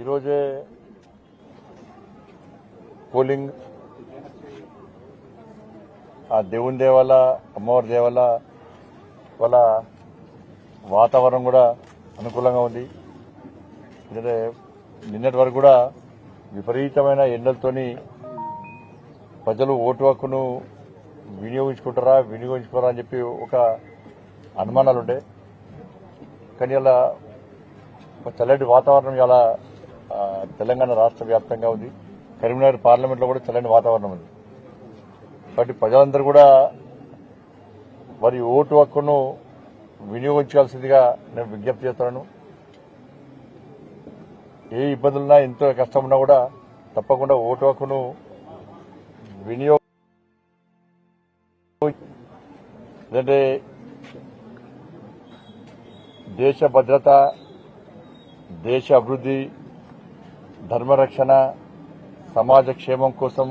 ఈరోజే పోలింగ్. ఆ దేవుని దేవాల అమ్మవారి దేవాల వాళ్ళ వాతావరణం కూడా అనుకూలంగా ఉంది. ఎందుకంటే నిన్నటి వరకు కూడా విపరీతమైన ఎండలతోని ప్రజలు ఓటు హక్కును వినియోగించుకుంటారా వినియోగించుకోరా అని చెప్పి ఒక అనుమానాలు ఉండే కానీ అలా చల్లటి వాతావరణం చాలా తెలంగాణ రాష్ట్ర వ్యాప్తంగా ఉంది. కరీంనగర్ పార్లమెంట్లో కూడా చల్లని వాతావరణం ఉంది. కాబట్టి ప్రజలందరూ కూడా వారి ఓటు హక్కును వినియోగించాల్సిందిగా నేను విజ్ఞప్తి చేస్తున్నాను. ఏ ఇబ్బందులున్నా ఎంతో కష్టం ఉన్నా కూడా తప్పకుండా ఓటు హక్కును వినియోగ ఎందుకంటే దేశ భద్రత దేశ అభివృద్ధి ధర్మరక్షణ సమాజ క్షేమం కోసం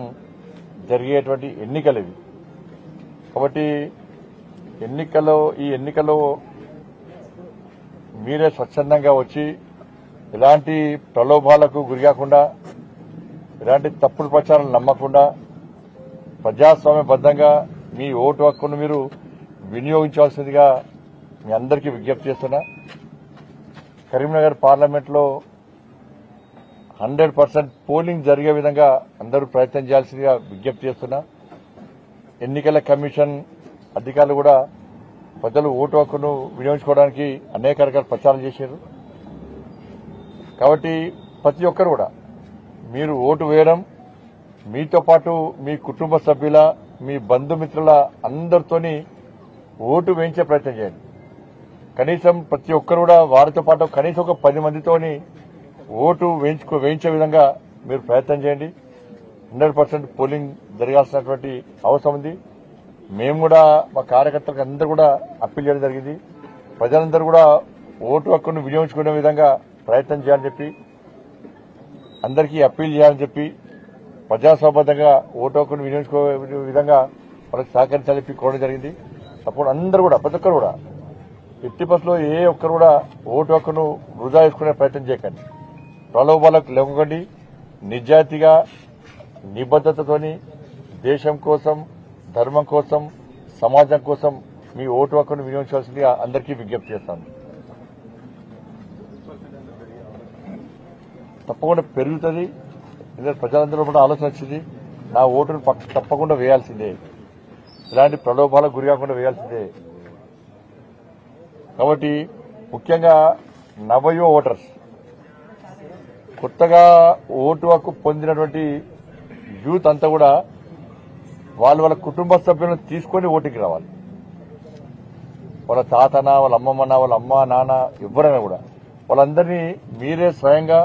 జరిగేటువంటి ఎన్నికలు ఇవి కాబట్టి ఎన్నికలో ఈ ఎన్నికలో మీరే స్వచ్ఛందంగా వచ్చి ఎలాంటి ప్రలోభాలకు గురికాకుండా ఎలాంటి తప్పుడు ప్రచారం నమ్మకుండా ప్రజాస్వామ్యబద్దంగా మీ ఓటు హక్కును మీరు వినియోగించాల్సిందిగా మీ అందరికీ విజ్ఞప్తి చేస్తున్నా. కరీంనగర్ పార్లమెంట్లో హండ్రెడ్ పర్సెంట్ పోలింగ్ జరిగే విధంగా అందరూ ప్రయత్నం చేయాల్సిందిగా విజ్ఞప్తి చేస్తున్నా. ఎన్నికల కమిషన్ అధికారులు కూడా ప్రజలు ఓటు హక్కును వినియోగించుకోవడానికి అనేక రకాల ప్రచారం చేశారు. కాబట్టి ప్రతి ఒక్కరు కూడా మీరు ఓటు వేయడం మీతో పాటు మీ కుటుంబ సభ్యుల మీ బంధుమిత్రుల అందరితోని ఓటు వేయించే ప్రయత్నం చేయండి. కనీసం ప్రతి ఒక్కరు కూడా వారితో పాటు కనీసం ఒక పది మందితోని ఓటు వేయించుకో వేయించే విధంగా మీరు ప్రయత్నం చేయండి. హండ్రెడ్ పర్సెంట్ పోలింగ్ జరగాల్సినటువంటి అవసరం ఉంది. మేము కూడా మా కార్యకర్తలకు అందరూ కూడా అప్పీల్ చేయడం జరిగింది. ప్రజలందరూ కూడా ఓటు హక్కును వినియోగించుకునే విధంగా ప్రయత్నం చేయాలని చెప్పి అందరికీ అప్పీల్ చేయాలని చెప్పి ప్రజాసౌబద్ధంగా ఓటు హక్కును వినియోగించుకునే విధంగా వాళ్ళకి సహకరించాలని చెప్పి కోరడం జరిగింది. అప్పుడు అందరూ కూడా ప్రతి ఒక్కరు కూడా ఎట్టి బస్సులో ఏ ఒక్కరు కూడా ఓటు హక్కును వృధా చేసుకునే ప్రయత్నం చేయకండి. ప్రలోభాలకు లేకండి నిజాయితీగా నిబద్దతతోని దేశం కోసం ధర్మం కోసం సమాజం కోసం మీ ఓటు హక్కును వినియోగించాల్సిందిగా అందరికీ విజ్ఞప్తి చేస్తాను. తప్పకుండా పెరుగుతుంది. ఎందుకంటే ప్రజలందరూ కూడా ఆలోచన వచ్చింది నా ఓటును పక్క- తప్పకుండా వేయాల్సిందే. ఇలాంటి ప్రలోభాలకు గురి కాకుండా వేయాల్సిందే. కాబట్టి ముఖ్యంగా నవయో ఓటర్స్ కొత్తగా ఓటు హక్కు పొందినటువంటి యూత్ అంతా కూడా వాళ్ళు వాళ్ళ కుటుంబ సభ్యులను తీసుకొని ఓటుకి రావాలి. వాళ్ళ తాతన వాళ్ళ అమ్మమ్మన వాళ్ళ అమ్మ నాన్న ఎవరైనా కూడా. వాళ్ళందరినీ మీరే స్వయంగా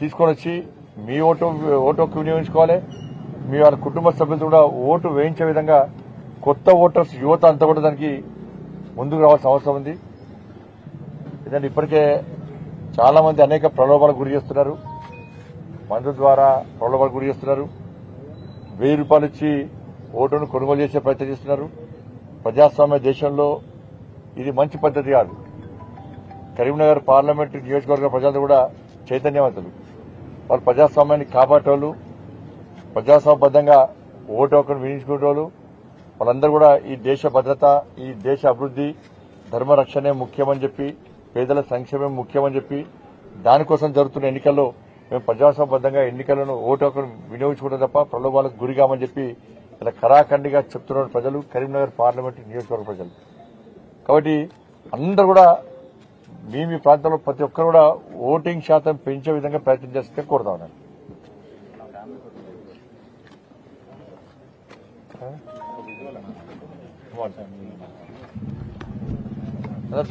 తీసుకొని వచ్చి మీ ఓటు ఓటు హక్కు వినియోగించుకోవాలి. మీ వాళ్ళ కుటుంబ సభ్యులతో కూడా ఓటు వేయించే విధంగా కొత్త ఓటర్స్ యువత అంతా కూడా దానికి ముందుకు రావాల్సిన అవసరం ఉంది. ఎందుకంటే ఇప్పటికే చాలా మంది అనేక ప్రలోభాలకు గురి చేస్తున్నారు. మందు ద్వారా ప్రలోభాలకు గురి చేస్తున్నారు. వెయ్యి రూపాయలు ఇచ్చి ఓటును కొనుగోలు చేసే ప్రయత్నం చేస్తున్నారు. ప్రజాస్వామ్య దేశంలో ఇది మంచి పద్ధతి కాదు. కరీంనగర్ పార్లమెంటు నియోజకవర్గ ప్రజలు కూడా చైతన్యవంతులు. వాళ్ళు ప్రజాస్వామ్యాన్ని కాపాడేవాళ్ళు ప్రజాస్వామ్యబద్ధంగా ఓటు ఒకరు వినియోగించుకునేవాళ్ళు వాళ్ళందరూ కూడా ఈ దేశ భద్రత ఈ దేశ అభివృద్ధి ధర్మరక్షణే ముఖ్యమని చెప్పి పేదల సంక్షేమం ముఖ్యమని చెప్పి దానికోసం జరుగుతున్న ఎన్నికల్లో మేము ప్రజాసంబద్ధంగా ఎన్నికలను ఓటు హక్కును వినియోగించుకుంటాం తప్ప ప్రలోభాలకు గురిగామని చెప్పి ఇలా కరాఖండిగా చెప్తున్న ప్రజలు. కరీంనగర్ పార్లమెంటు నియోజకవర్గ ప్రజలు. కాబట్టి అందరూ కూడా మీ మీ ప్రాంతంలో ప్రతి ఒక్కరు కూడా ఓటింగ్ శాతం పెంచే విధంగా ప్రయత్నం చేస్తే కోరుతా ఉన్నాను.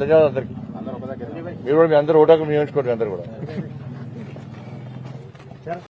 ధన్యవాదాలు అందరికీ. మీరు కూడా మీ అందరూ ఓటాకు వినియోగించుకోండి మీ అందరూ కూడా.